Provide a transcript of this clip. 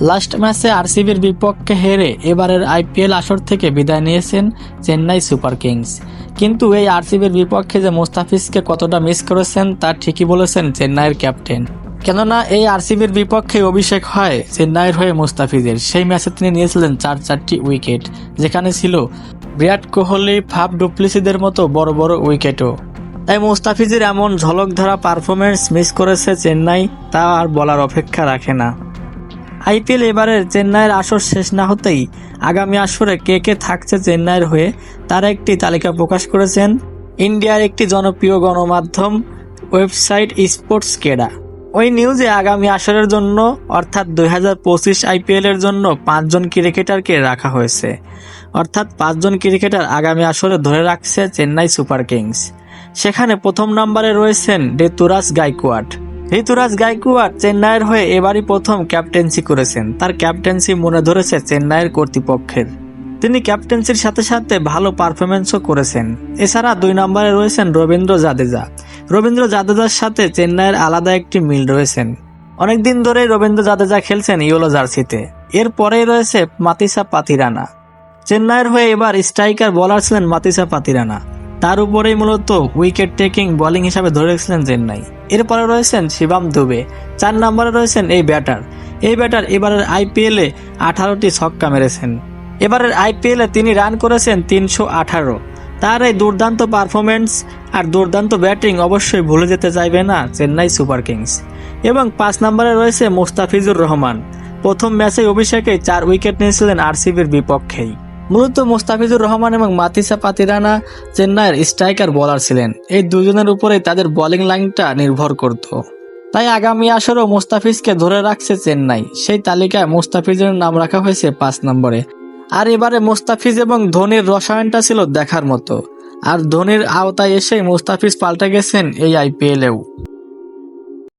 Last ম্যাচে আরসিবির বিপক্ষে হেরে এবারের আইপিএল আসর থেকে বিদায় নিয়েছেন চেন্নাই সুপার কিংস। কিন্তু এই আরসিবির বিপক্ষে যে মোস্তাফিজকে কতটা মিস করেছেন তা ঠিকই বলেছেন চেন্নাইয়ের ক্যাপ্টেন। কেননা এই আরসিবির বিপক্ষে অভিষেক হয় চেন্নাইয়ের হয়ে মোস্তাফিজের। সেই ম্যাচে তিনি নিয়েছিলেন চার চারটি উইকেট, যেখানে ছিল বিরাট কোহলি ফাফ ডুপ্লিসিদের মতো বড় বড় উইকেটও। তাই মোস্তাফিজের এমন ঝলক ধরা পারফরমেন্স মিস করেছে চেন্নাই, তা আর বলার অপেক্ষা রাখে না। আইপিএল এবারের চেন্নাইয়ের আসর শেষ না হতেই আগামী আসরে কে কে থাকছে চেন্নাইয়ের হয়ে, তার একটি তালিকা প্রকাশ করেছেন ইন্ডিয়ার একটি জনপ্রিয় গণমাধ্যম ওয়েবসাইট স্পোর্টস কেডা। ওই নিউজে আগামী আসরের জন্য, অর্থাৎ দুই হাজার পঁচিশ আইপিএল এর জন্য পাঁচজন ক্রিকেটারকে রাখা হয়েছে। অর্থাৎ পাঁচজন ক্রিকেটার আগামী আসরে ধরে রাখছে চেন্নাই সুপার কিংস। সেখানে প্রথম নম্বরে রয়েছেন ঋতুরাজ গাইকোয়াড। ঋতুরাজ গাইকুয়ার চেন্নাইয়ের হয়ে এবারই প্রথম ক্যাপ্টেন্সি করেছেন। তার ক্যাপ্টেন্সি মনে ধরেছে চেন্নাইয়ের কর্তৃপক্ষের। তিনি ক্যাপ্টেন্সির সাথে সাথে ভালো পারফরমেন্সও করেছেন। এছাড়া দুই নম্বরে রয়েছেন রবীন্দ্র জাদেজা। রবীন্দ্র জাদেজার সাথে চেন্নাইয়ের আলাদা একটি মিল রয়েছেন অনেকদিন ধরেই রবীন্দ্র জাদেজা খেলছেন ইয়েলো জার্সিতে। এরপরেই রয়েছে মাতিসা পাতিরানা। চেন্নাইয়ের হয়ে এবার স্ট্রাইকার বলার ছিলেন মাতিসা পাতিরানা। তার উপরেই মূলত উইকেট টেকিং বোলিং হিসাবে ধরে রেখেছিলেন চেন্নাই। এরপরে রয়েছেন শিবাম দুবে। চার নম্বরে রয়েছেন এই ব্যাটার। এই ব্যাটার এবারের আইপিএলে আঠারোটি ছক্কা মেরেছেন। এবারের আইপিএলে তিনি রান করেছেন তিনশো আঠারো। তার এই দুর্দান্ত পারফরমেন্স আর দুর্দান্ত ব্যাটিং অবশ্যই ভুলে যেতে চাইবে না চেন্নাই সুপার কিংস। এবং পাঁচ নম্বরে রয়েছে মোস্তাফিজুর রহমান। প্রথম ম্যাচে অভিষেকে চার উইকেট নিয়েছিলেন আরসিবির বিপক্ষেই। মূলত মোস্তাফিজুর রহমান এবং মাতিসা পাতিরানা চেন্নাইয়ের স্ট্রাইকার বোলার ছিলেন। এই দুজনের উপরেই তাদের বোলিং লাইনটা নির্ভর করত। তাই আগামী আসরেও মোস্তাফিজকে ধরে রাখছে চেন্নাই। সেই তালিকায় মোস্তাফিজের নাম রাখা হয়েছে পাঁচ নম্বরে। আর এবারে মোস্তাফিজ এবং ধোনির রসায়নটা ছিল দেখার মতো। আর ধোনির আওতায় এসেই মোস্তাফিজ পাল্টে গেছেন এই আইপিএলেও।